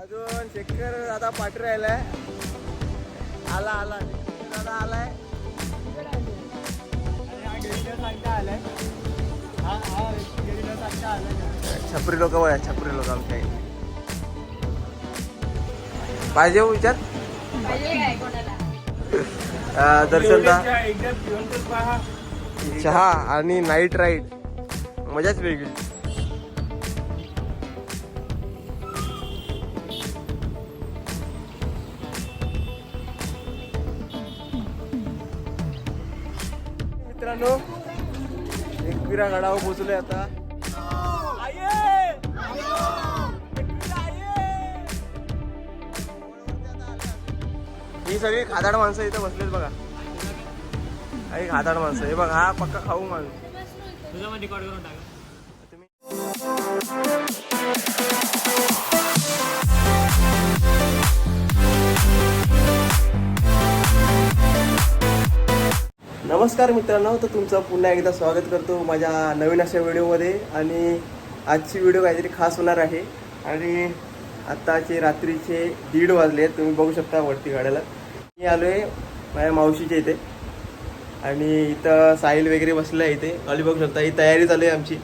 अजून शेतकर आता पाठी राहिलाय. आला आला. दादा आलाय. आलाय छपरी लोक बघा छपरी लोक आमच्या पाहिजे हो विचार? दर्शन चहा आणि नाईट राईड मजाच वेगळी. एकविरा गडावर पोहोचलोय आता. ही सगळी खादाड माणसं इथं बसलेत बघा. काही खादाड माणसं. हे बघ हा पक्का खाऊ माणूस. तुझ्यामध्ये रेकॉर्ड करून टाका. नमस्कार मित्रांनो तर तुमचं पुन्हा एकदा स्वागत करतो माझ्या नवीन अशा व्हिडिओमध्ये. आणि आजची व्हिडिओ काहीतरी खास होणार आहे. आणि आत्ताचे रात्रीचे दीड वाजले आहेत तुम्ही बघू शकता वरती गाड्याला. मी आलो आहे माझ्या मावशीच्या इथे. आणि इथं साहिल वगैरे बसलं आहे इथे. खाली बघू शकता ही तयारी चालू आहे आमची.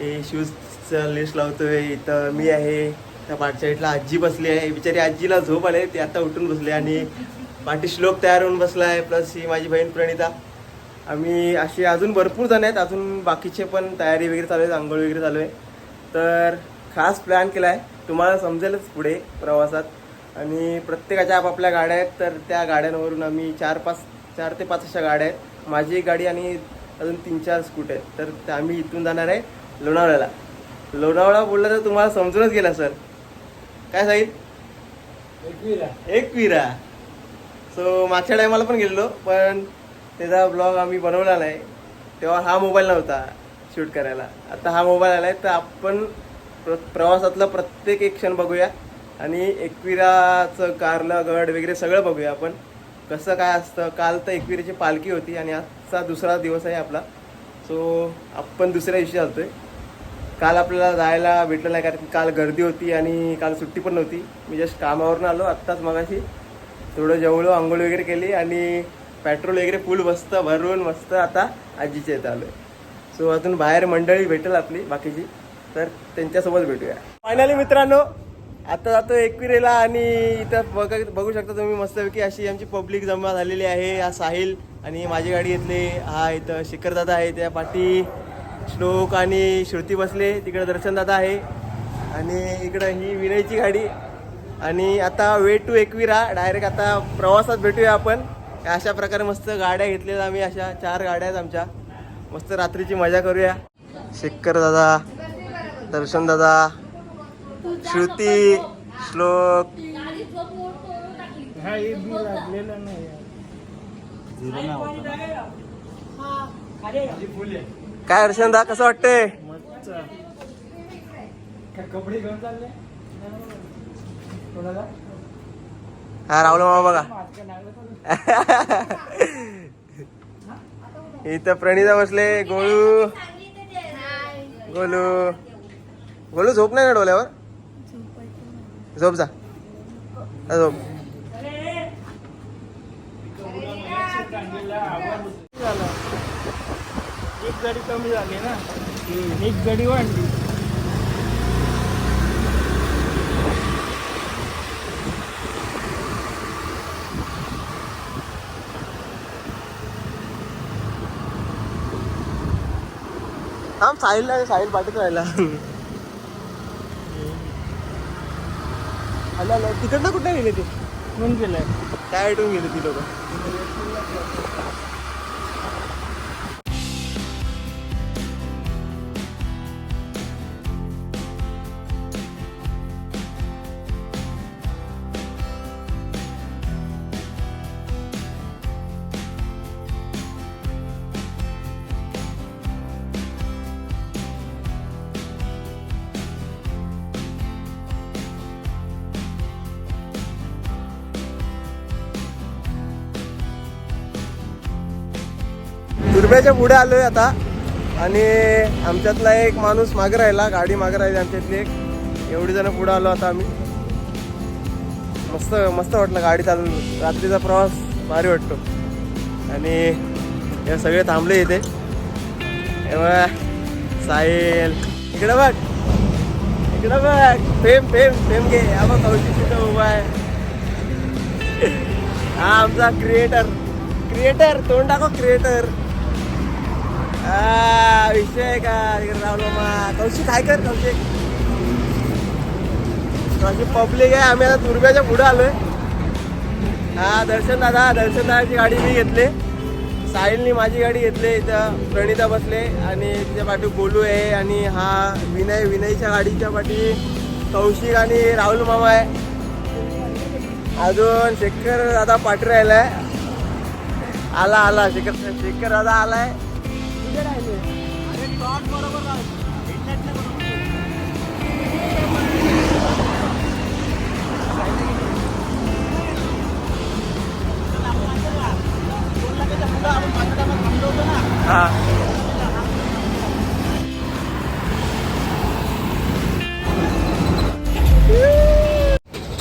हे शूजचं लिस्ट लावतो आहे इथं मी आहे. त्या पाठ साईडला आजी बसली आहे. बिचारी आजीला झोप आले ती आता उठून बसली आणि पाठी श्लोक तयार होऊन बसला आहे. प्लस ही माझी बहीण प्रणिता. आम्ही असे अजून भरपूर जण आहेत. अजून बाकीचे पण तयारी वगैरे चालू आहे आंघोळ वगैरे चालू आहे. तर खास प्लॅन केला आहे तुम्हाला समजेलच पुढे प्रवासात. आणि प्रत्येकाच्या आपापल्या गाड्या आहेत तर त्या गाड्यांवरून आम्ही चार पाच चार ते पाच अशा गाड्या आहेत. माझी एक गाडी आणि अजून तीन चार स्कूट आहेत. तर त्या आम्ही इथून जाणार आहे लोणावळ्याला. लोणावळा बोललं तर तुम्हाला समजूनच गेला सर. काय साईल एक विरा सो मागच्या टायमाला पण गेलेलो पण त्याचा ब्लॉग आम्ही बनवलेला आहे. तेव्हा हा मोबाईल नव्हता शूट करायला. आता हा मोबाईल आला आहे तर आपण प्र प्रवासातला प्रत्येक एक क्षण बघूया. आणि एकविराचं कारलं गड वगैरे सगळं बघूया आपण. कसं काय असतं? काल तर एकविराची पालखी होती आणि आजचा दुसरा दिवस आहे आपला. सो आपण दुसऱ्या दिवशी आहे काल आपल्याला जायला भेटलं नाही कारण की काल गर्दी होती आणि काल सुट्टी पण नव्हती. मी जस्ट कामावरून आलो. आत्ताच मगाशी थोडं जेवलो आंघोळ वगैरे केली आणि पेट्रोल वगैरे फुल मस्त भरून मस्त आता आजीच्या इथं आलोय. सो अजून बाहेर मंडळी भेटेल आपली बाकीची. तर त्यांच्यासोबत भेटूया. फायनली मित्रांनो आता जातो एकविरेला आणि इथं बघ बघू शकता तुम्ही मस्तपैकी अशी आमची पब्लिक जमा झालेली आहे हा साहिल आणि माझी गाडी घेतली. हा इथं शिखरदादा आहे त्या पाठी श्लोक आणि श्रुती बसले. तिकडे दर्शनदादा आहे. आणि इकडं ही विनयची गाडी. आणि आता वे टू एकविरा. डायरेक्ट आता प्रवासात भेटूया आपण. अशा प्रकारे मस्त गाड्या घेतलेल्या आम्ही अशा चार गाड्या आहेत आमच्या. मस्त रात्रीची मजा करूया. शेखर दादा दर्शन दादा श्रुती श्लोक. काय दर्शन दा कसं वाटतंय? कपडे घेऊन चालले? हा राहुल मामा बघा. इथं प्रणिता बसले गोळू गोलू. गोलू झोप नाही ना डोल्यावर झोप जा. झोप. एक गाडी कमी झाली ना. एक गाडी वाढली. थांब साहिल साहिल पाठीत राहिला. तिकडनं कुठे गेले ते? कोण केलंय काय आयटून गेले ती लोक? दुर्ब्याच्या पुढे आलोय आता. आणि आमच्यातला एक माणूस मागे राहिला गाडी मागे राहिली आमच्यातली एक. एवढी जण पुढे आलो आता आम्ही. मस्त मस्त वाटलं गाडी चालून. रात्रीचा प्रवास भारी वाटतो. आणि हे सगळे थांबले इथे. साहिल. इकडं बघ. इकडं बघ. फेम फेम फेम घे. हा कौशिक तिथं उभा आहे. हा आमचा क्रिएटर क्रिएटर तोंड टाको क्रिएटर विषय का? राहुल मामा कौशिक काय कर कौशिक. अशी पब्लिक आहे. आम्ही आता दुर्गाच्या पुढे आलोय. हा दर्शन दादा दर्शन दादाची गाडी मी घेतली. साहिलनी माझी गाडी घेतली. इथं प्रणिता बसले आणि तिच्या पाठी गोलू आहे. आणि हा विनय विनयच्या गाडीच्या पाठी कौशिक आणि राहुल मामा आहे. अजून शेखर दादा पाठी राहिलाय आला आला. शेखर शेखर दादा आलाय. कुठे राहिले हा.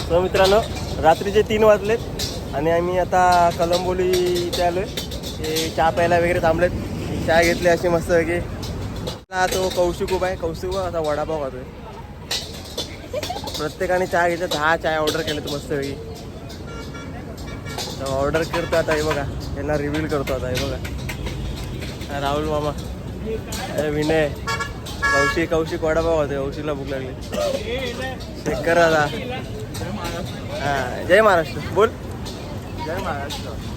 So, मित्रांनो रात्रीचे तीन वाजलेत आणि आम्ही आता कलंबोली इथे आलोय. ते चहा प्यायला वगैरे थांबलेत. चहा घेतली अशी मस्त की तो कौशिक उभा आहे. कौशिक आता वडापाव खातोय. प्रत्येकाने चहा घेतली दहा चाय ऑर्डर केलेत मस्त वेगळी ऑर्डर करतो आता हे बघा. यांना रिव्हील करतो आता हे बघा. राहुल मामा. अरे विनय. कौशिक कौशिक वडापाव होते कौशिकला भूक लागली. शेखर दादा हा जय महाराष्ट्र. बोल. जय महाराष्ट्र.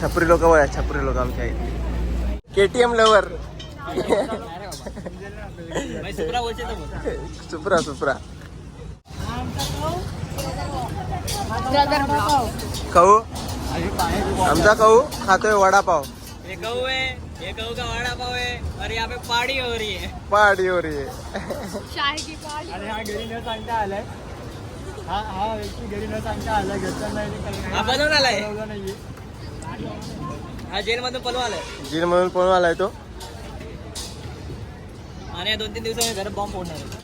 छपरी लोक बघा छपरी लोक आमच्या इथे. K T M lover Supra Supra. खाऊ? आमचा खाऊ? खातोय वडापाव. ये गऊ है ये गऊ का वड़ा पाव है और यहाँ पे पार्टी हो रही है पाडी हो रे चाय की पाली अरे हा घरी न सांगता आलाय. हा हा व्यक्ती घरी न सांगता आलाय. नाही. हा बनवून आलाय. नाहीये. हा जेल मधून पलवा आलाय जिन म्हणून पळून आलाय तो आणि या दोन तीन दिवसांनी घर बॉम्ब फोडणार आहे.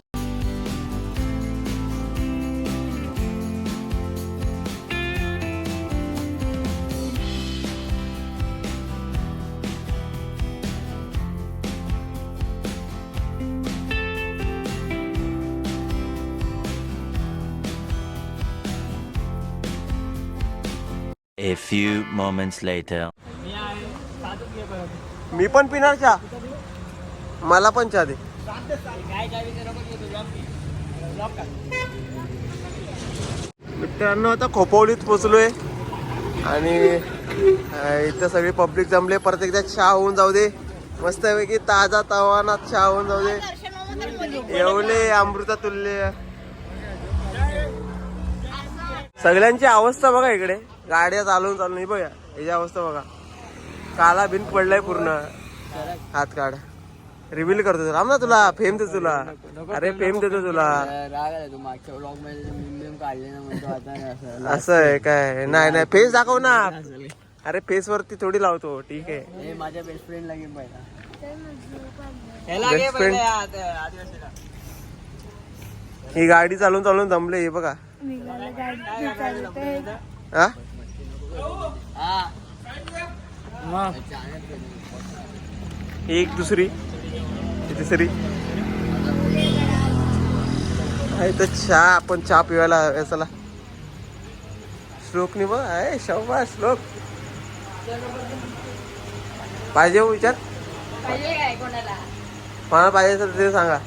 A few moments later. मी पण पिणार चहा. मला पण चहा दे. मित्रांनो आता खोपवलीत पोचलोय. आणि इथं सगळी पब्लिक जमले. परत एकदा चहा होऊन जाऊ दे. मस्तपैकी ताजा तवाना चहा होऊन जाऊ दे. एवढे अमृता तुल्य सगळ्यांची अवस्था बघा इकडे. गाड्या चालवून चालून ही बघा याची अवस्था बघा. काला भिंत पडलाय पूर्ण. हात काढ. रिव्हील करतो राम ना तुला फेम देतो तुला. अरे फेम देतो तुला. असं आहे काय? नाही नाही फेस दाखव ना. अरे फेस वरती थोडी लावतो. ठीक आहे. हे माझ्या बेस्ट फ्रेंड लागेल ही गाडी चालून चालून जमले हे बघा. हा हा. एक दुसरी. तिसरी. आहे तर चहा आपण चहा पिवायला चला. श्लोकनी बघ आहे शोभा श्लोक. पाहिजे हो विचार? कोणाला? पाहिजे असेल ते सांगा.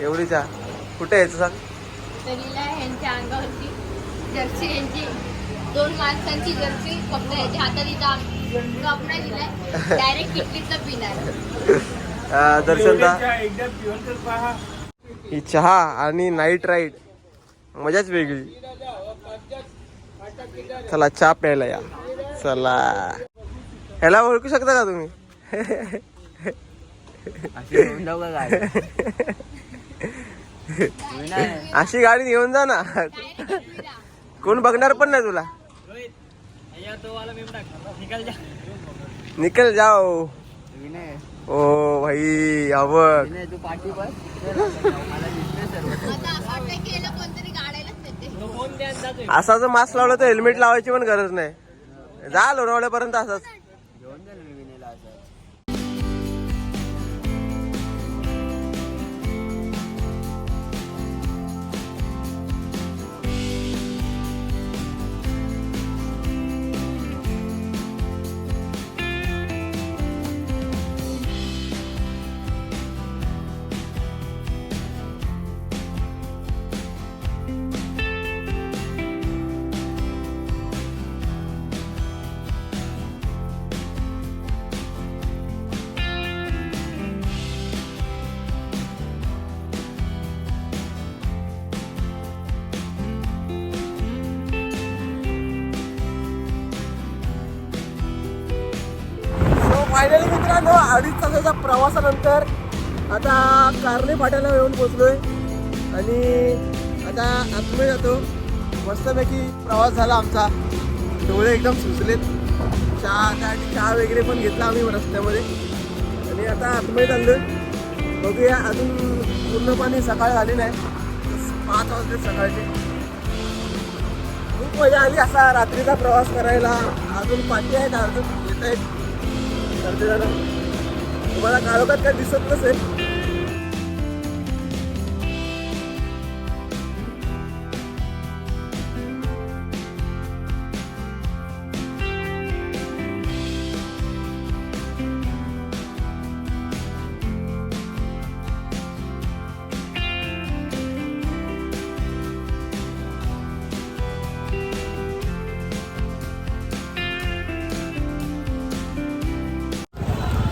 एवढी चहा. कुठे यायचं सांग? जर्सी यांची दोन माणसांची जर्सी फक्त याच्या हातात इथं कप नाही दिलाय डायरेक्ट किटलीतलं पिणार अं, दर्शनदा एकदा पिऊन तर पहा. ही चहा आणि नाईट राईड मजाच वेगळी. चला चहा प्यायला या. चला. ह्याला ओळखू शकता का तुम्ही? अशी गाडी? घेऊन जा ना. कोण बघणार पण नाही तुला? निकाल जा निकल जाओ. ओ भाई आवक तू पाठी बस. असा जर मास्क लावला तर हेल्मेट लावायची पण गरज नाही. जा लोणावळ्यापर्यंत असंच. मित्रांनो अडीच तासाच्या प्रवासानंतर आता कारले फाट्याला येऊन पोचलोय. आणि आता आतमध्ये जातो. मस्तपैकी प्रवास झाला आमचा. डोळे एकदम सुचलेत चहा त्यासाठी चहा वगैरे पण घेतला आम्ही रस्त्यामध्ये. आणि आता आतमध्ये चाललो बघूया अजून पूर्णपणे सकाळ झाली नाही पाच वाजले सकाळचे. खूप मजा आली असा रात्रीचा प्रवास करायला. अजून पाठी आहेत अजून येत आहेत तुम्हाला काळोखात काय दिसत नसेल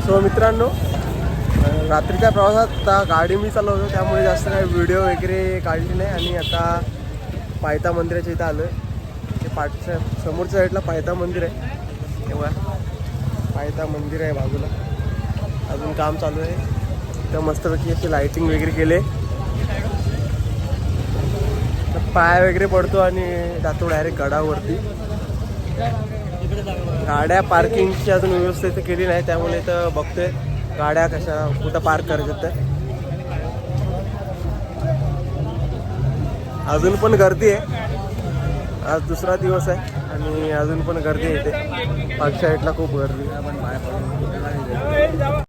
सो मित्रांनो रात्रीच्या प्रवासात आता गाडी मी चालवतो त्यामुळे जास्त काही व्हिडिओ वगैरे काढली नाही. आणि आता पायथा मंदिराच्या इथं आलो आहे ते पाठच्या समोरच्या साईडला पायथा मंदिर आहे. तेव्हा पायथा मंदिर आहे बाजूला. अजून काम चालू आहे. तर मस्तपैकी अशी लाईटिंग वगैरे केले तर पाय वगैरे पडतो आणि जातो डायरेक्ट गडावरती. गाड्या पार्किंगची अजून व्यवस्था इथे केली नाही त्यामुळे इथं बघतोय गाड्या कशा कुठं पार्क करायच्या तर अजून पण गर्दी आहे. आज दुसरा दिवस आहे आणि अजून पण गर्दी आहे इथे. मागच्या साईडला खूप गर्दी आहे. आपण बाहेर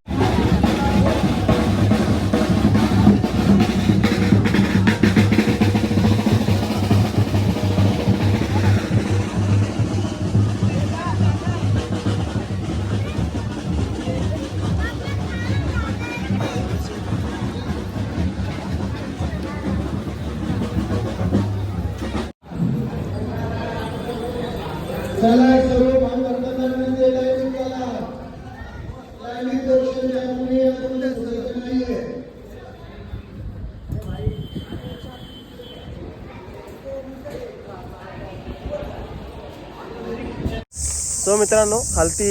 सो मित्रांनो खालती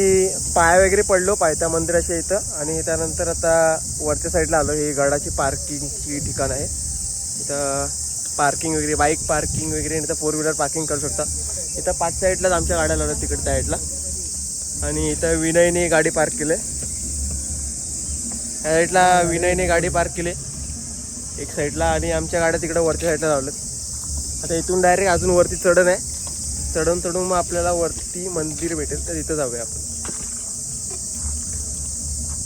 पाय वगैरे पडलो पायथ्या मंदिराच्या इथं आणि त्यानंतर आता वरच्या साईडला आलो. हे गडाची पार्किंगची ठिकाण आहे. इथं पार्किंग वगैरे बाईक पार्किंग वगैरे इथं फोर व्हीलर पार्किंग करू शकता. इथं पाच साईडलाच आमच्या गाड्या लावल्या तिकडे साईडला आणि इथं विनयने गाडी पार्क केली. ह्या साईडला विनयने गाडी पार्क केली. एक साईडला आणि आमच्या गाड्या तिकडं वरच्या साईडला लावल्यात. आता इथून डायरेक्ट अजून वरती चढण आहे. चढून चढून मग आपल्याला वरती मंदिर भेटेल तर तिथं जाऊया आपण.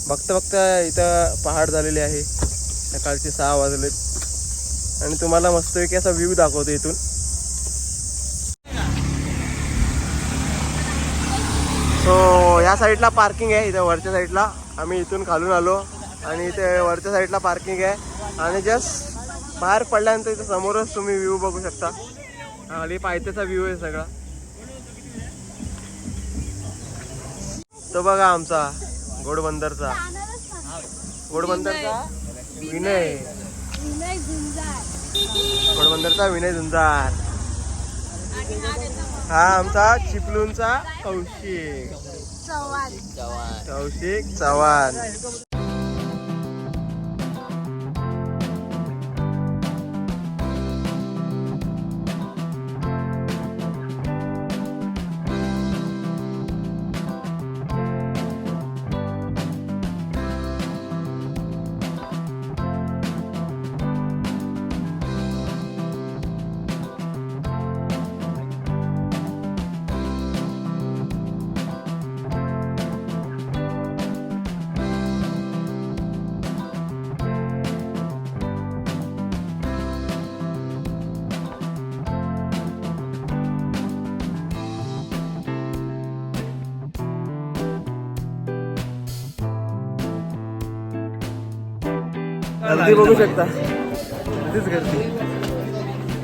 बघता बघता इथं पहाड झालेले आहे. सकाळचे सहा वाजले आणि तुम्हाला मस्तपैकी असा व्ह्यू दाखवतो इथून. सो या साईडला पार्किंग आहे इथं वरच्या साईडला आम्ही इथून खालून आलो. आणि इथे वरच्या साईडला पार्किंग आहे. आणि जस्ट बाहेर पडल्यानंतर इथं समोरच तुम्ही व्ह्यू बघू शकता. खाली पायथ्याचा व्ह्यू आहे सगळा. तो बघा आमचा गोडबंदरचा गोडबंदरचा विनय. गोडबंदरचा विनय झुंजार. हा हा आमचा चिपलूणचा कौशिक. चव्हाण. कौशिक चव्हाण. गर्दी बघू शकता. गर्दीच गर्दी.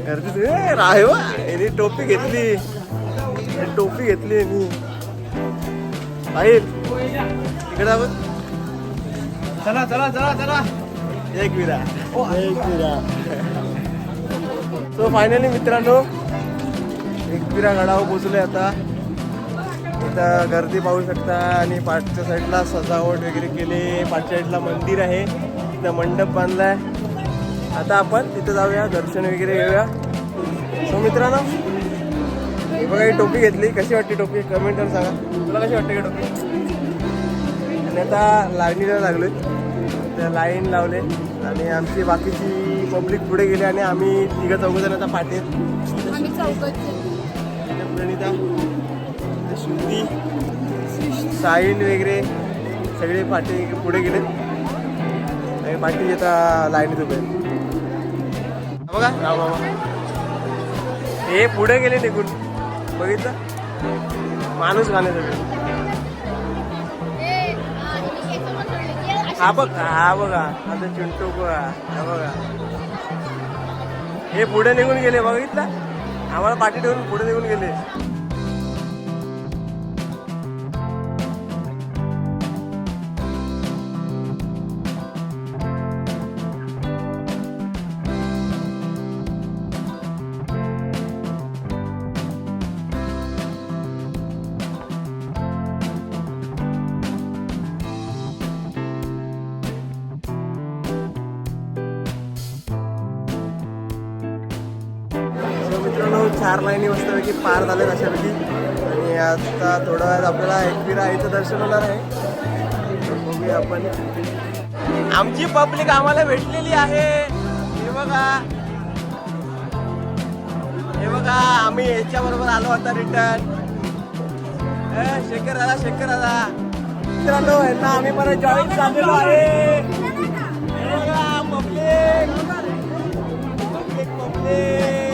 गर्दीच. ए, राहे वा यांनी टोपी घेतली. टोपी घेतली यांनी. पाहिल इकडे आपण. चला चला चला चला. एक विरा. एक विरा. सो फायनली मित्रांनो एक विरा गडावर पोचले आता. इथं गर्दी पाहू शकता आणि पाठच्या साईडला सजावट वगैरे केली. पाठच्या साईडला मंदिर आहे. तिथं मंडप बांधलाय. आता आपण तिथं जाऊया दर्शन वगैरे घेऊया. सो मित्रांनो बघा ही टोपी घेतली. कशी वाटते टोपी? कमेंटवर सांगा. तुला कशी वाटते का टोपी? आणि आता लाईनीला लागलोय. त्या लाईन लावले. आणि आमची बाकीची पब्लिक पुढे गेली आणि आम्ही तिघं चौघ जण आता चौकत प्रणिता श्रुती साहिल वगैरे सगळे पाठी पुढे गेले. आणि पाठी आता लाईनीत उभे. हा बघा. हे पुढे गेले निघून. बघितलं? माणूस गाणे सगळे. हा बघ हा बघा. आता चिंटू बघा हा बघा. हे पुढे निघून गेले बघितलं? आम्हाला पाठी ठेवून पुढे निघून गेले. चार लाईनी मस्तपैकी पार झालेत अशापैकी. आणि आता थोडा वेळात आपल्याला एकविरा आईचं दर्शन होणार आहे. बघूया आपण. आमची पब्लिक आम्हाला भेटलेली आहे. हे बघा. हे बघा आम्ही याच्या बरोबर आलो आता रिटर्न शेखर दादा शेखर दादा. मित्रांनो यांना आम्ही परत जॉईन झालेलो आहे. बघा public. Public public.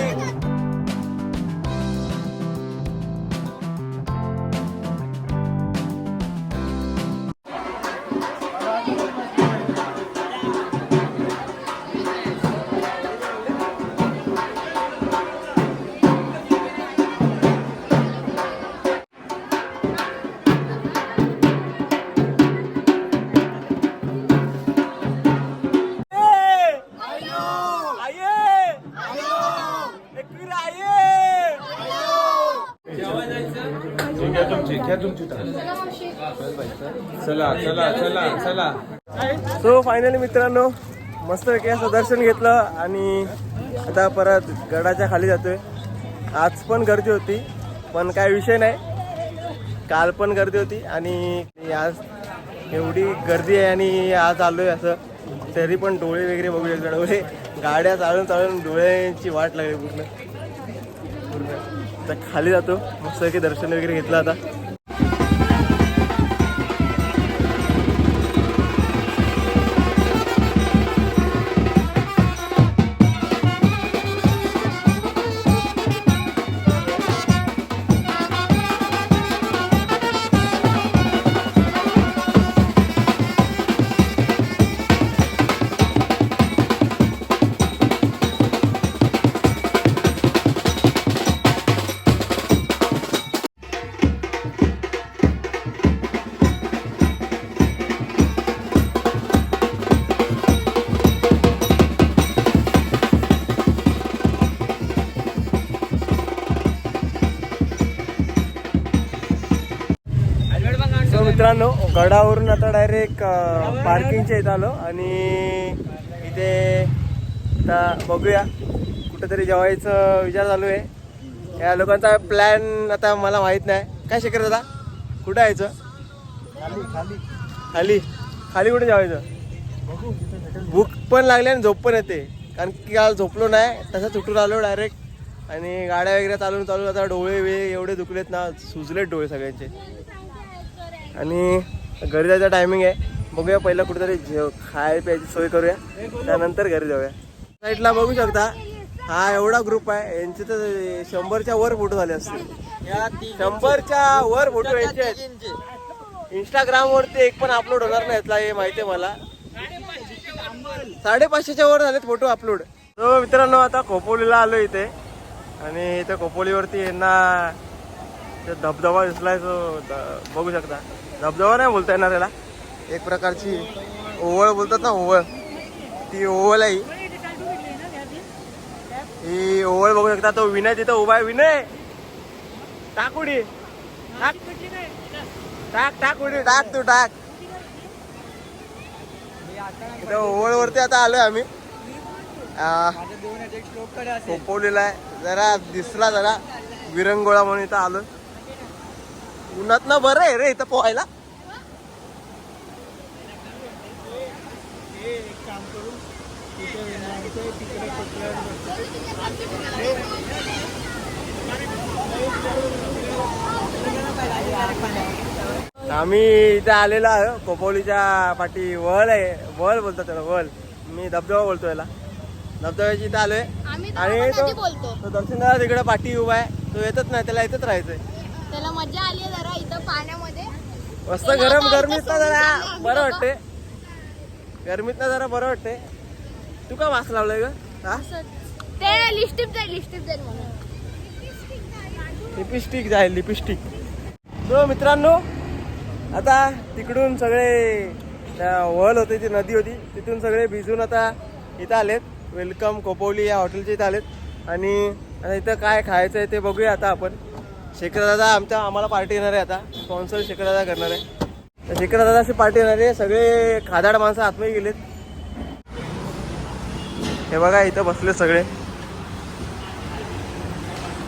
So finally मित्रांनो मस्त असं दर्शन घेतलं आणि आता परत गडाच्या खाली जातोय. आज पण गर्दी होती पण काय विषय नाही. काल पण गर्दी होती आणि आज एवढी गर्दी आहे आणि आज आलोय असं. तरी पण डोळे वगैरे बघू शकतो डोळे गाड्या चालून चालून डोळ्यांची वाट लागली पूर्ण. पूर्ण आता खाली जातो मस्त की दर्शन वगैरे घेतलं आता. डायरेक्ट पार्किंगच्या इथं आलो आणि इथे आता बघूया. कुठंतरी जेवायचं विचार चालू आहे. या लोकांचा प्लॅन आता मला माहीत नाही. काय शिकत दादा? कुठं यायचं खाली. खाली कुठे जेवायचं? भूक पण लागली आणि झोप पण येते. कारण की काल झोपलो नाही. तसं उठून आलो डायरेक्ट. आणि गाड्या वगैरे चालून चालून आता डोळे वेळे एवढे दुखलेत ना सुजलेत डोळे सगळ्यांचे. आणि घरी जायचा टायमिंग आहे. बघूया पहिलं कुठेतरी जेव खाय प्यायची सोय करूया. त्यानंतर घरी जाऊया. साईडला बघू शकता हा एवढा ग्रुप आहे. यांचे तर शंभरच्या वर फोटो झाले असतील. शंभरच्या वर फोटो यांचे आहेत. इंस्टाग्राम वरती एक पण अपलोड होणार नाही यातला हे माहिती आहे मला. साडेपाचशेच्या वर झालेत फोटो अपलोड तो मित्रांनो आता खोपोलीला आलो इथे. आणि इथे खोपोलीवरती यांना ते धबधबा दिसलाय तो बघू शकता. धबधबा नाही बोलता येणार त्याला एक प्रकारची ओवळ बोलतात ना ओवळ. ती ओवळ आहे. ही. ओवळ बघू शकता तो विनय तिथं उभा आहे. विनय! टाक उडी. टाक. टाक टाक उडी. टाक तू टाक. इथं ओवळवरती आता आलोय आम्ही. आ, आहे. जरा दिसला जरा. विरंगोळा म्हणून इथं आलो उन्हात ना बरं आहे रे इथं पोहायला. एक काम करू. तिथे विनायक तिकडे कुठलं आम्ही इथे आलेलो आहे खोपोलीच्या पाठी. वळ आहे वळ बोलतात त्याला वळ मी धबधबा बोलतो याला. धबधब्याची इथं आलोय. आणि तो नदी बोलतो. तो दर्शन दादा तिकडे पाठी उभा आहे. तो येतच नाही त्याला इथंच राहायचंय. त्याला मजा आली जरा इथं पाण्यामध्ये. मस्त गरम इथं जरा. बरं वाटते गरमीत ना जरा बरं वाटते तू का मास्क लावलाय ग? हा? ते लिस्टिप जाईल लिस्टिप जाईल म्हणून लिपस्टिक जाईल लिपस्टिक. तो मित्रांनो आता तिकडून सगळे वळ होते ती नदी होती तिथून सगळे भिजून आता इथं आलेत. वेलकम कोपोली या हॉटेलच्या इथं आलेत. आणि आता इथं काय खायचं आहे ते बघूया आता आपण. शेखर दादा आमच्या आम्हाला पार्टी येणार आहे आता. स्पॉन्सर शेखर दादा करणार आहे. शेखर दादा अशी पार्टी येणार आहे. सगळे खादाड माणसं आतमध्ये गेलेत. हे बघा इथं बसले सगळे.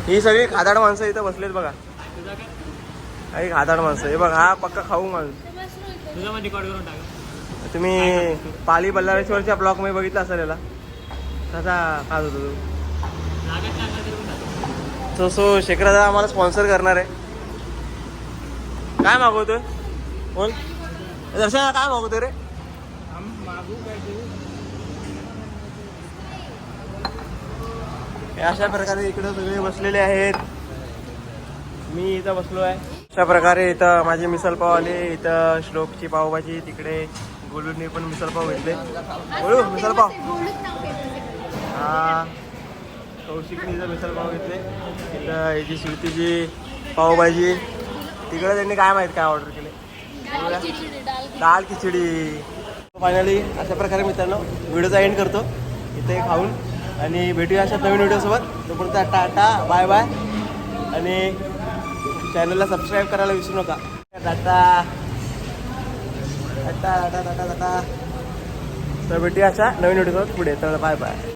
ही सगळी खादाड माणसं इथं बसलेत बघा. काही खादाड माणसं. हे बघा हा पक्का खाऊ माणूस. तुम्ही पाली बल्लारेश्वरच्या ब्लॉकमध्ये बघितला असेल याला? कसा खात होतो तू? लागत सो सो आम्हाला स्पॉन्सर करणार आहे. काय मागवतोय? बोल दर्शना काय रे? मागू ते रे अशा प्रकारे इकडे सगळे बसलेले आहेत. मी इथं बसलो आहे. अशा प्रकारे इथं माझे मिसल पाव आले. इथं श्लोकची पावभाजी तिकडे गोलूंनी पण मिसल पाव घेतले. गोलू मिसल पाव. हा. कौशिकने इथं मिसल पाव घेतले. इथं याची स्वीटीची पावभाजी. तिकडे त्यांनी काय माहीत काय ऑर्डर केलं. दाल खिचडी. फायनली अशा प्रकारे मित्रांनो व्हिडिओचा एंड करतो. इथे खाऊन. आणि भेटूया अशा नवीन व्हिडिओसोबत. तोपर्यंत टाटा बाय बाय आणि चॅनलला सबस्क्राईब करायला विसरू नका. टाटा. टाटा टाटा टाटा टाटा. तर भेटूया अशा नवीन व्हिडिओसोबत पुढे. तर बाय बाय